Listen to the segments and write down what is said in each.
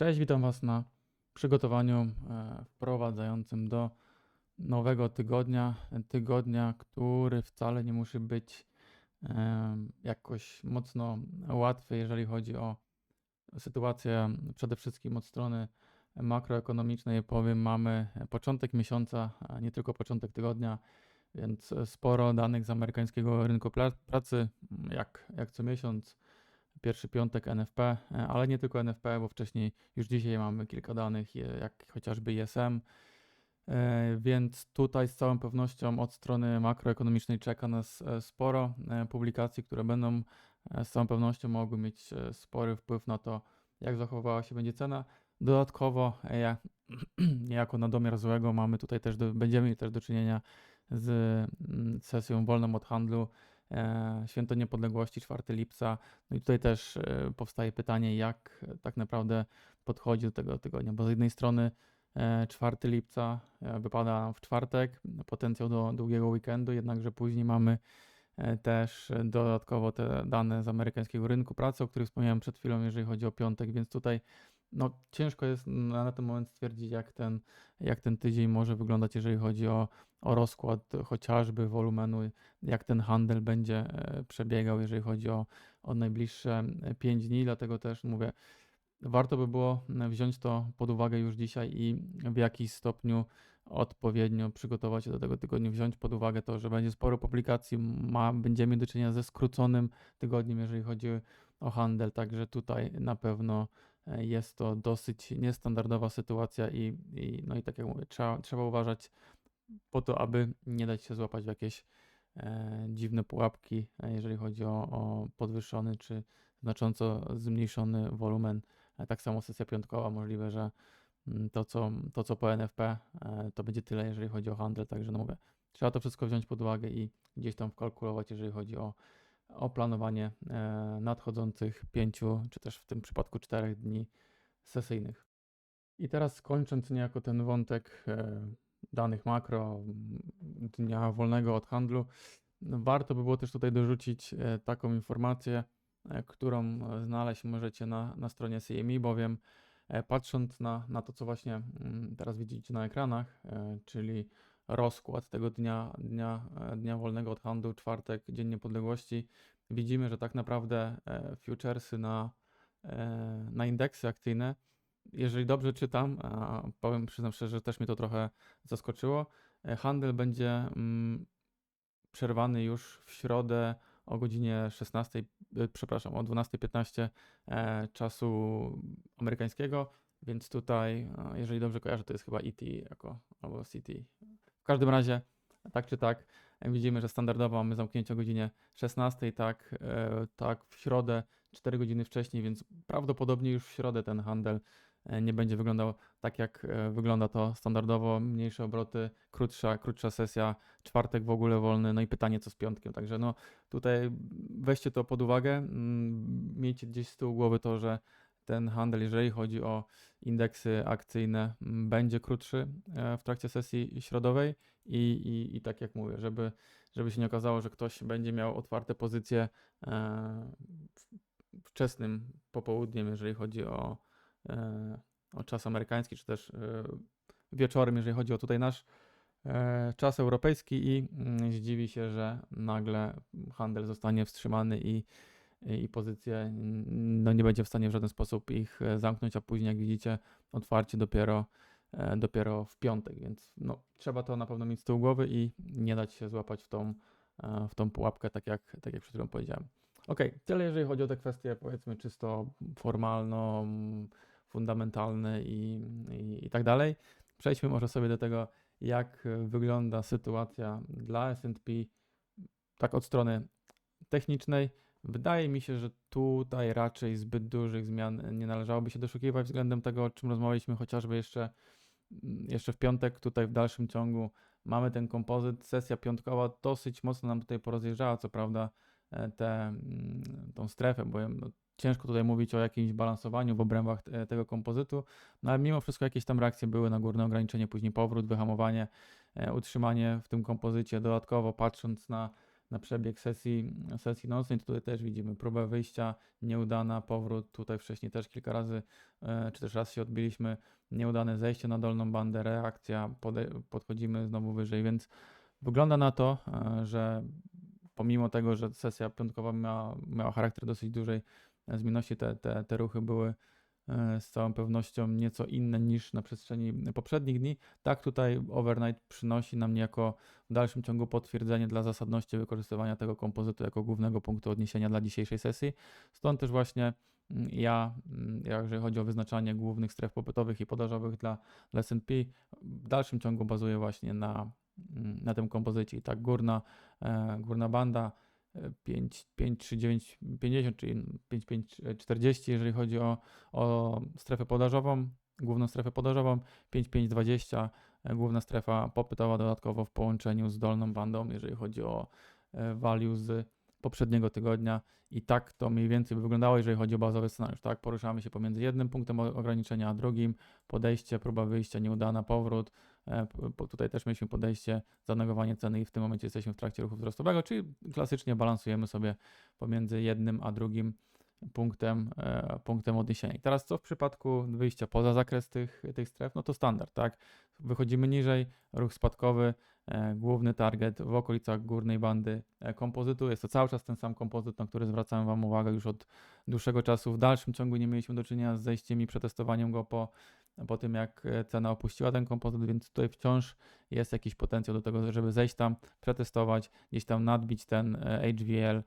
Cześć, witam Was na przygotowaniu e, wprowadzającym do nowego tygodnia. Tygodnia, który wcale nie musi być e, jakoś mocno łatwy, jeżeli chodzi o sytuację przede wszystkim od strony makroekonomicznej. Powiem, mamy początek miesiąca, nie tylko początek tygodnia, więc sporo danych z amerykańskiego rynku pracy, jak, jak co miesiąc pierwszy piątek NFP, e, ale nie tylko NFP, bo wcześniej już dzisiaj mamy kilka danych, jak chociażby ISM. E, Więc tutaj z całą pewnością od strony makroekonomicznej czeka nas e, sporo publikacji, które będą z całą pewnością mogły mieć spory wpływ na to, jak zachowała się będzie cena. Dodatkowo, ja- niejako na domiar złego, mamy tutaj też będziemy też do czynienia z mm, sesją wolną od handlu. E, Święto Niepodległości 4 lipca. No i tutaj też e, powstaje pytanie, jak tak naprawdę podchodzi do tego tygodnia, bo z jednej strony e, 4 lipca e, wypada w czwartek, potencjał do długiego weekendu, jednakże później mamy też dodatkowo te dane z amerykańskiego rynku pracy, o których wspomniałem przed chwilą, jeżeli chodzi o piątek, więc tutaj no, ciężko jest na, ten moment stwierdzić, jak ten, jak ten tydzień może wyglądać, jeżeli chodzi o, o rozkład chociażby wolumenu, jak ten handel będzie e, przebiegał, jeżeli chodzi o, o najbliższe 5 dni, dlatego też mówię, warto by było wziąć to pod uwagę już dzisiaj i w jakiś stopniu odpowiednio przygotować się do tego tygodnia, wziąć pod uwagę to, że będzie sporo publikacji, ma, będziemy do czynienia ze skróconym tygodniem, jeżeli chodzi o handel, także tutaj na pewno e, jest to dosyć niestandardowa sytuacja i, i no i tak jak mówię, trzeba, trzeba uważać po to, aby nie dać się złapać w jakieś e, dziwne pułapki, e, jeżeli chodzi o, o podwyższony czy znacząco zmniejszony wolumen. E, Tak samo sesja piątkowa, możliwe, że mm, to co, to, co po NFP, e, to będzie tyle, jeżeli chodzi o handel, także no mówię, trzeba to wszystko wziąć pod uwagę i gdzieś tam wkalkulować, jeżeli chodzi o, o planowanie e, nadchodzących pięciu, czy też w tym przypadku czterech dni sesyjnych. I teraz kończąc niejako ten wątek e, danych makro, dnia wolnego od handlu, warto by było też tutaj dorzucić e, taką informację, którą znaleźć możecie na, na stronie CME, bowiem patrząc na, na to, co właśnie mm, teraz widzicie na ekranach, czyli rozkład tego dnia, dnia, e, dnia wolnego od handlu, czwartek, Dzień Niepodległości, widzimy, że tak naprawdę e, futuresy na, e, na indeksy akcyjne, jeżeli dobrze czytam, a powiem, przyznam szczerze, że też mnie to trochę zaskoczyło, handel będzie mm, przerwany już w środę o godzinie 16, e, przepraszam, o 12.15 e, czasu amerykańskiego, więc tutaj, jeżeli dobrze kojarzę, to jest chyba ET jako, albo CT. W każdym razie, tak czy tak, widzimy, że standardowo mamy zamknięcie o godzinie 16, tak, e, tak w środę 4 godziny wcześniej, więc prawdopodobnie już w środę ten handel e, nie będzie wyglądał tak, jak e, wygląda to standardowo. Mniejsze obroty, krótsza, krótsza sesja, czwartek w ogóle wolny, no i pytanie co z piątkiem. Także no tutaj weźcie to pod uwagę, mm, miejcie gdzieś z tyłu głowy to, że ten handel, jeżeli chodzi o indeksy akcyjne, m, będzie krótszy e, w trakcie sesji środowej. I, i, i tak jak mówię, żeby, żeby się nie okazało, że ktoś będzie miał otwarte pozycje e, wczesnym popołudniem, jeżeli chodzi o, e, o czas amerykański, czy też wieczorem, jeżeli chodzi o tutaj nasz czas europejski i mm, zdziwi się, że nagle handel zostanie wstrzymany i, i pozycje mm, no, nie będzie w stanie w żaden sposób ich e, zamknąć, a później, jak widzicie, otwarcie dopiero, e, dopiero w piątek, więc no, trzeba to na pewno mieć z tyłu głowy i nie dać się złapać w tą, e, w tą pułapkę, tak jak, tak jak przed chwilą powiedziałem. Okej, tyle jeżeli chodzi o te kwestie powiedzmy czysto formalno, fundamentalne i, i, i tak dalej. Przejdźmy może sobie do tego, jak wygląda sytuacja dla S&P tak od strony technicznej. Wydaje mi się, że tutaj raczej zbyt dużych zmian nie należałoby się doszukiwać względem tego, o czym rozmawialiśmy chociażby jeszcze, mm, jeszcze w piątek. Tutaj w dalszym ciągu mamy ten kompozyt. Sesja piątkowa dosyć mocno nam tutaj porozjeżdżała, co prawda, e, tę mm, tą strefę, bo no, ciężko tutaj mówić o jakimś balansowaniu w obrębach te- tego kompozytu, no ale mimo wszystko jakieś tam reakcje były na górne ograniczenie, później powrót, wyhamowanie, e, utrzymanie w tym kompozycie. Dodatkowo patrząc na na przebieg sesji, sesji nocnej. Tutaj też widzimy próbę wyjścia, nieudana, powrót. Tutaj wcześniej też kilka razy, e, czy też raz się odbiliśmy, nieudane zejście na dolną bandę, reakcja, podchodzimy znowu wyżej, więc wygląda na to, e, że pomimo tego, że sesja piątkowa miała, miała charakter dosyć dużej zmienności, te, te, te ruchy były e, z całą pewnością nieco inne niż na przestrzeni poprzednich dni. Tak tutaj overnight przynosi nam niejako w dalszym ciągu potwierdzenie dla zasadności wykorzystywania tego kompozytu jako głównego punktu odniesienia dla dzisiejszej sesji. Stąd też właśnie mm, ja, mm, jeżeli chodzi o wyznaczanie głównych stref popytowych i podażowych dla, dla S&P, w dalszym ciągu bazuję właśnie na, mm, na tym kompozycie. I tak górna, e, górna banda 5, 5, 3, 9, 50, czyli 5, 5, 40, jeżeli chodzi o, o strefę podażową, główną strefę podażową, 5, 5, 20, główna strefa popytowa dodatkowo w połączeniu z dolną bandą, jeżeli chodzi o e, value z poprzedniego tygodnia. I tak to mniej więcej by wyglądało, jeżeli chodzi o bazowy scenariusz, tak? Poruszamy się pomiędzy jednym punktem ograniczenia a drugim, podejście, próba wyjścia nieudana, powrót, tutaj też mieliśmy podejście za negowanie ceny i w tym momencie jesteśmy w trakcie ruchu wzrostowego, czyli klasycznie balansujemy sobie pomiędzy jednym a drugim punktem, e, punktem odniesienia. I teraz co w przypadku wyjścia poza zakres tych, tych stref? No to standard, tak? Wychodzimy niżej, ruch spadkowy, e, główny target w okolicach górnej bandy kompozytu. Jest to cały czas ten sam kompozyt, na który zwracałem Wam uwagę już od dłuższego czasu. W dalszym ciągu nie mieliśmy do czynienia z zejściem i przetestowaniem go po po tym jak e, cena opuściła ten kompozyt, więc tutaj wciąż jest jakiś potencjał do tego, żeby zejść tam, przetestować, gdzieś tam nadbić ten e, HVL, e,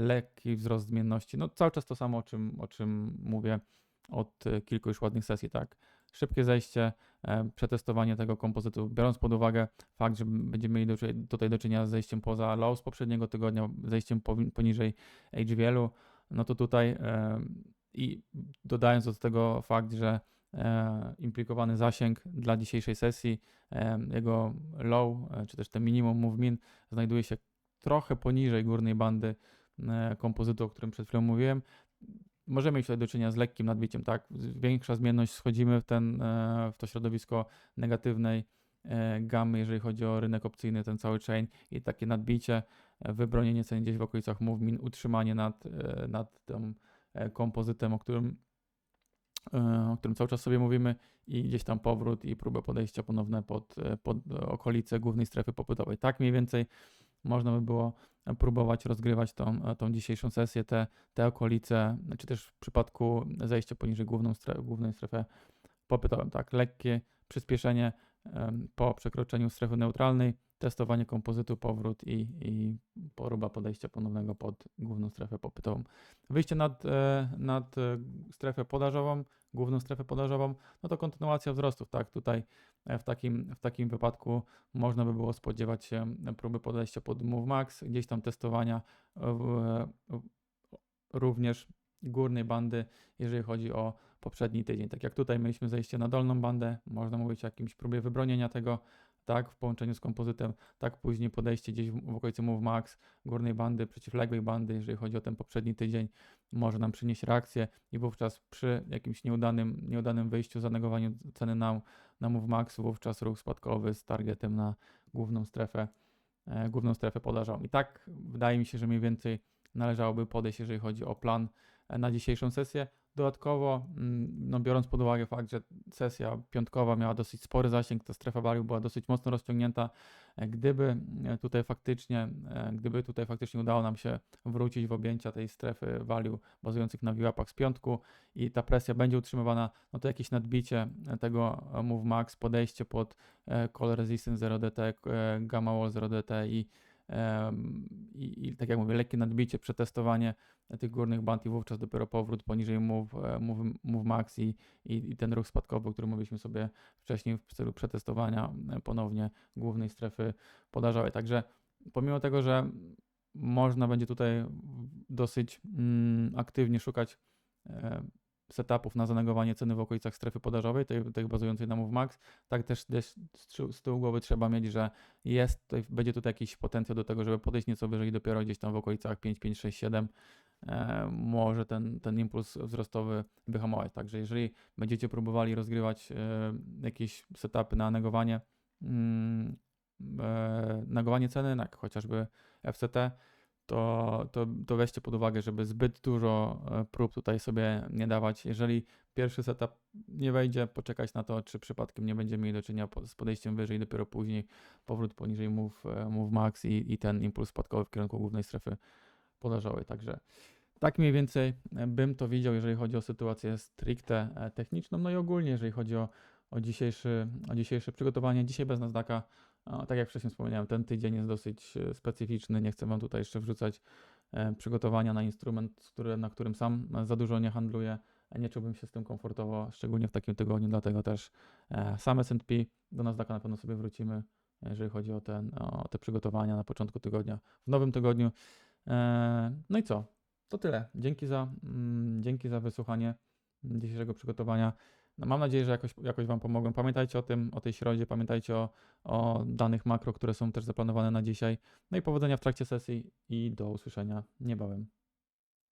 lekki wzrost zmienności. No cały czas to samo, o czym, o czym mówię od kilku już ładnych sesji, tak. Szybkie zejście, przetestowanie tego kompozytu, biorąc pod uwagę fakt, że będziemy mieli tutaj do czynienia z zejściem poza low z poprzedniego tygodnia, zejściem poniżej HVL-u, no to tutaj i dodając do tego fakt, że e, implikowany zasięg dla dzisiejszej sesji, e, jego low, e, czy też ten minimum move min znajduje się trochę poniżej górnej bandy e, kompozytu, o którym przed chwilą mówiłem. Możemy mieć tutaj do czynienia z lekkim nadbiciem, tak? Większa zmienność, schodzimy w, ten, e, w to środowisko negatywnej e, gamy, jeżeli chodzi o rynek opcyjny, ten cały chain i takie nadbicie, wybronienie ceny gdzieś w okolicach move min, utrzymanie nad, nad tym kompozytem, o którym E, o którym cały czas sobie mówimy, i gdzieś tam powrót i próbę podejścia ponowne pod, e, pod okolice głównej strefy popytowej. Tak mniej więcej można by było próbować rozgrywać tą, e, tą dzisiejszą sesję, te, te okolice, czy też w przypadku zejścia poniżej główną głównej strefy popytową. Tak, lekkie przyspieszenie po przekroczeniu strefy neutralnej, testowanie kompozytu, powrót i, i poróba podejścia ponownego pod główną strefę popytową. Wyjście nad, e, nad e, strefę podażową, główną strefę podażową, no to kontynuacja wzrostów, tak, tutaj e, w takim, w takim wypadku można by było spodziewać się próby podejścia pod Move Max, gdzieś tam testowania w, również górnej bandy, jeżeli chodzi o poprzedni tydzień. Tak jak tutaj mieliśmy zejście na dolną bandę, można mówić o jakimś próbie wybronienia tego, tak, w połączeniu z kompozytem, tak później podejście gdzieś w, w okolicy Move Max, górnej bandy, przeciwległej bandy, jeżeli chodzi o ten poprzedni tydzień, może nam przynieść reakcję i wówczas przy jakimś nieudanym, nieudanym wyjściu, zanegowaniu ceny na, na Move Max, wówczas ruch spadkowy z targetem na główną strefę, e, główną strefę podażową. I tak wydaje mi się, że mniej więcej należałoby podejść, jeżeli chodzi o plan e, na dzisiejszą sesję. Dodatkowo, mm, no biorąc pod uwagę fakt, że sesja piątkowa miała dosyć spory zasięg, ta strefa value była dosyć mocno rozciągnięta, e, gdyby e, tutaj faktycznie, e, gdyby tutaj faktycznie udało nam się wrócić w objęcia tej strefy value bazujących na VWAP-ach z piątku i ta presja będzie utrzymywana, no to jakieś nadbicie tego Move Max, podejście pod Call Resistance 0DT, Gamma Wall 0DT i i, I, tak jak mówię, lekkie nadbicie, przetestowanie tych górnych band i wówczas dopiero powrót poniżej move, move, move max i, i, i, ten ruch spadkowy, o którym mówiliśmy sobie wcześniej w celu przetestowania e, ponownie głównej strefy podażowej. Także pomimo tego, że można będzie tutaj dosyć mm, aktywnie szukać e, setupów na zanegowanie ceny w okolicach strefy podażowej, tej, tej bazującej na MoveMax, tak też z tyłu głowy trzeba mieć, że jest, tutaj, będzie tutaj jakiś potencjał do tego, żeby podejść nieco wyżej dopiero gdzieś tam w okolicach 5, 5, 6, 7 e, może ten, ten impuls wzrostowy wyhamować. Także jeżeli będziecie próbowali rozgrywać e, jakieś setupy na negowanie, mm, e, negowanie ceny, jak chociażby FCT, to, to, to weźcie pod uwagę, żeby zbyt dużo e, prób tutaj sobie nie dawać. Jeżeli pierwszy setup nie wejdzie, poczekać na to, czy przypadkiem nie będziemy mieli do czynienia z podejściem wyżej, dopiero później powrót poniżej move, e, move max i, i ten impuls spadkowy w kierunku głównej strefy podażowej. Także tak mniej więcej e, bym to widział, jeżeli chodzi o sytuację stricte techniczną, no i ogólnie, jeżeli chodzi o, o, dzisiejszy, o dzisiejsze przygotowanie. Dzisiaj bez Nasdaka, a, tak jak wcześniej wspomniałem, ten tydzień jest dosyć e, specyficzny. Nie chcę Wam tutaj jeszcze wrzucać e, przygotowania na instrument, który, na którym sam e, za dużo nie handluję. Nie czułbym się z tym komfortowo, szczególnie w takim tygodniu, dlatego też sam S&P do Nasdaka na pewno sobie wrócimy, jeżeli chodzi o, ten, o te przygotowania na początku tygodnia, w nowym tygodniu. No i co? To tyle. Dzięki za, mm, dzięki za wysłuchanie dzisiejszego przygotowania. No mam nadzieję, że jakoś, jakoś Wam pomogłem. Pamiętajcie o tym, o tej środzie, pamiętajcie o, o danych makro, które są też zaplanowane na dzisiaj. No i powodzenia w trakcie sesji i do usłyszenia niebawem.